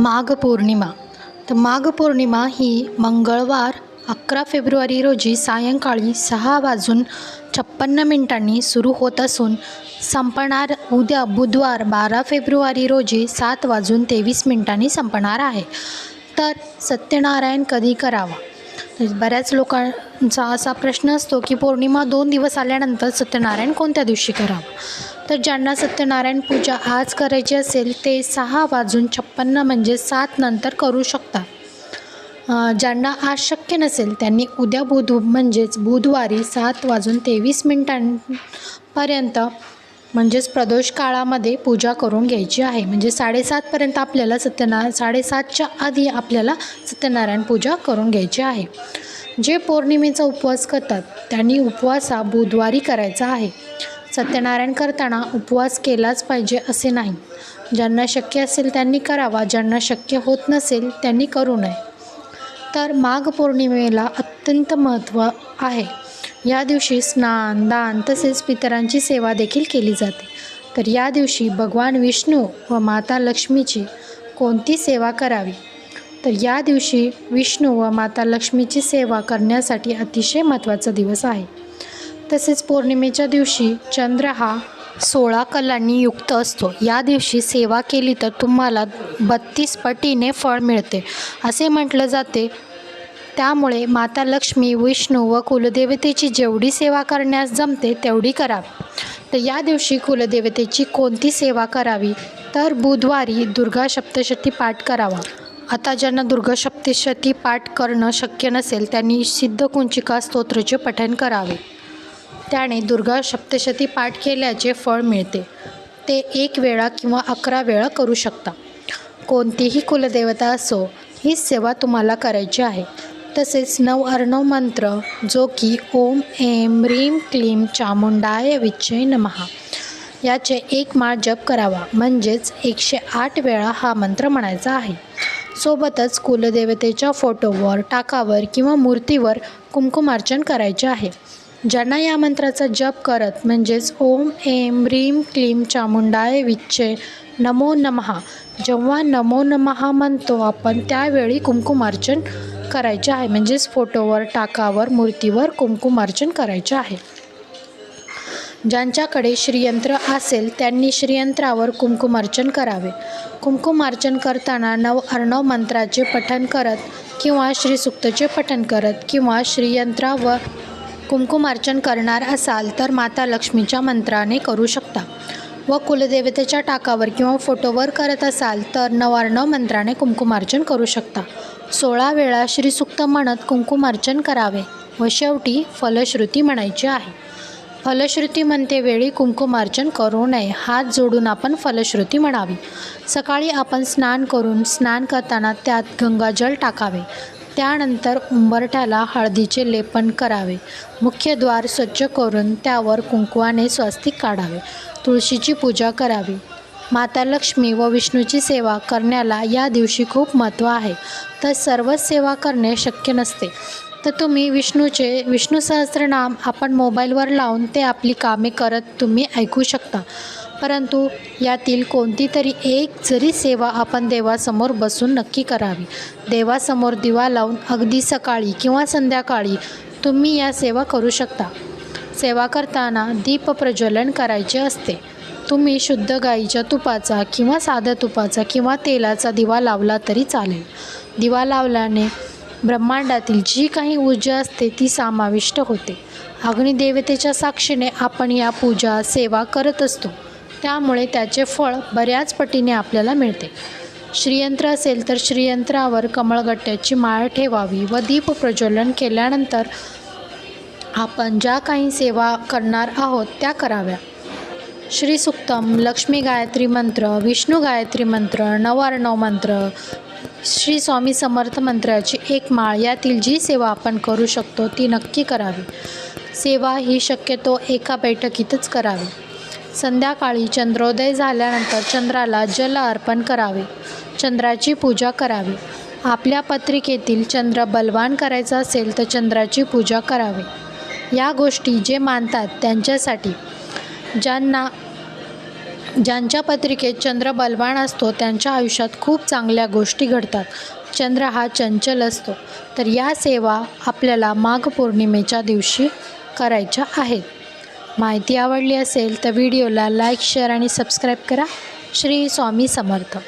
माघ पौर्णिमा तर माघ पौर्णिमा ही मंगळवार अकरा फेब्रुवारी रोजी सायंकाळी सहा वाजून छप्पन्न मिनिटांनी सुरू होत असून संपणार उद्या बुधवार बारा फेब्रुवारी रोजी सात वाजून तेवीस मिनिटांनी संपणार आहे. तर सत्यनारायण कधी करावा? बऱ्याच लोकांचा असा प्रश्न असतो की पौर्णिमा दोन दिवस आल्यानंतर सत्यनारायण कोणत्या दिवशी करावा? तर ज्यांना सत्यनारायण पूजा आज करायची असेल ते सहा वाजून छप्पन्न म्हणजे सात नंतर करू शकता. ज्यांना आज शक्य नसेल त्यांनी उद्या बुध म्हणजेच बुधवारी सात वाजून तेवीस मिनिटांपर्यंत म्हणजेच प्रदोष काळामध्ये पूजा करून घ्यायची आहे. म्हणजे साडेसातपर्यंत आपल्याला सत्यनारायण साडेसातच्या आधी आपल्याला सत्यनारायण पूजा करून घ्यायची आहे. जे पौर्णिमेचा उपवास करतात त्यांनी उपवास हा बुधवारी करायचा आहे. सत्यनारायण करताना उपवास केलाच पाहिजे असे नाही. ज्यांना शक्य असेल त्यांनी करावा ज्यांना शक्य होत नसेल त्यांनी करू नये. तर माघ पौर्णिमेला अत्यंत महत्त्व आहे. या दिवशी स्नान दान तसेच पितरांची सेवा देखील केली जाते. तर या दिवशी भगवान विष्णू व माता लक्ष्मीची कोणती सेवा करावी? तर या दिवशी विष्णू व माता लक्ष्मीची सेवा करण्यासाठी अतिशय महत्त्वाचा दिवस आहे. तसेच पौर्णिमेच्या दिवशी चंद्र हा सोळा कलांनी युक्त असतो. या दिवशी सेवा केली तर तुम्हाला बत्तीस पटीने फळ मिळते. असे म्हटलं जाते. त्यामुळे माता लक्ष्मी विष्णू व कुलदेवतेची जेवढी सेवा करण्यास जमते तेवढी करावी. तर या दिवशी कुलदेवतेची कोणती सेवा करावी? तर बुधवारी दुर्गा सप्तशती पाठ करावा. आता ज्यांना दुर्गा सप्तशती पाठ करणं शक्य नसेल त्यांनी सिद्धकुंचिका स्तोत्राचे पठण करावे. त्याने दुर्गा सप्तशती पाठ केल्याचे फळ मिळते. ते एक वेळा किंवा अकरा वेळा करू शकता. कोणतीही कुलदेवता असो ही सेवा तुम्हाला करायची आहे. तसेच नव अर्णव मंत्र जो की ओम एम ह्रीम क्लीम चामुंडाय विच्चय नमहा याचे एक माळ जप करावा. म्हणजेच एकशे आठ वेळा हा मंत्र म्हणायचा आहे. सोबतच कुलदेवतेच्या फोटोवर टाकावर किंवा मूर्तीवर कुंकुमार्चन करायचे आहे. ज्यांना या मंत्राचा जप करत म्हणजेच ओम एम ह्रीम क्लीम चामुंडाय विच्चे नमो नमहा जेव्हा नमो नमहा म्हणतो आपण त्यावेळी कुंकुमार्चन करायचे आहे. म्हणजेच फोटोवर टाकावर मूर्तीवर कुंकुमार्चन करायचे आहे. ज्यांच्याकडे श्रीयंत्र असेल त्यांनी श्रीयंत्रावर कुंकुमार्चन करावे. कुंकुमार्चन करताना नव अर्णव मंत्राचे पठण करत किंवा श्रीसुक्तचे पठण करत किंवा श्रीयंत्रावर कुंकुमार्चन करणार असाल तर माता लक्ष्मीच्या मंत्राने करू शकता. व कुलदेवतेच्या टाकावर किंवा फोटोवर करत असाल तर नवार्णव मंत्राने कुंकुमार्चन करू शकता. सोळा वेळा श्रीसुक्त म्हणत कुंकुमार्चन करावे व शेवटी फलश्रुती म्हणायची आहे. फलश्रुती म्हणते वेळी कुंकुमार्चन करू नये हात जोडून आपण फलश्रुती म्हणावी. सकाळी आपण स्नान करून स्नान करताना त्यात गंगाजल टाकावे. त्यानंतर उंबरठ्याला हळदीचे लेपन करावे. मुख्य द्वार स्वच्छ करून त्यावर कुंकवाने स्वस्तिक काढावे. तुळशीची पूजा करावी. माता लक्ष्मी व विष्णूची सेवा करण्याला या दिवशी खूप महत्त्व आहे. तर सर्वच सेवा करणे शक्य नसते. तर तुम्ही विष्णूचे विष्णू सहस्रनाम आपण मोबाईलवर लावून ते आपली कामे करत तुम्ही ऐकू शकता. परंतु यातील कोणती तरी एक जरी सेवा आपण देवासमोर बसून नक्की करावी. देवासमोर दिवा लावून अगदी सकाळी किंवा संध्याकाळी तुम्ही या सेवा करू शकता. सेवा करताना दीप प्रज्वलन करायचे असते. तुम्ही शुद्ध गाईच्या तुपाचा किंवा साध्या तुपाचा किंवा तेलाचा दिवा लावला तरी चालेल. दिवा लावल्याने ब्रह्मांडातील जी काही ऊर्जा असते ती समाविष्ट होते. अग्निदेवतेच्या साक्षीने आपण या पूजा सेवा करत असतो. त्यामुळे त्याचे फळ बऱ्याच पटीने आपल्याला मिळते. श्रीयंत्र असेल तर श्रीयंत्रावर कमळगट्ट्याची माळ ठेवावी व दीप प्रज्वलन केल्यानंतर आपण ज्या काही सेवा करणार आहोत त्या कराव्या. श्री सुक्तम लक्ष्मी गायत्री मंत्र विष्णू गायत्री मंत्र नवार्णव मंत्र श्री स्वामी समर्थ मंत्राची एक माळ यातील जी सेवा आपण करू शकतो ती नक्की करावी. सेवा ही शक्यतो एका बैठकीतच करावी. संध्याकाळी चंद्रोदय झाल्यानंतर चंद्राला जल अर्पण करावे चंद्राची पूजा करावी. आपल्या पत्रिकेतील चंद्र बलवान करायचा असेल तर चंद्राची पूजा करावी. या गोष्टी जे मानतात त्यांच्यासाठी. ज्यांना ज्यांच्या पत्रिकेत चंद्र बलवान असतो त्यांच्या आयुष्यात खूप चांगल्या गोष्टी घडतात. चंद्र हा चंचल असतो. तर या सेवा आपल्याला माघ पौर्णिमेच्या दिवशी करायच्या आहेत. माहिती आवडली असेल तर व्हिडिओला लाईक शेअर आणि सबस्क्राईब करा. श्री स्वामी समर्थ.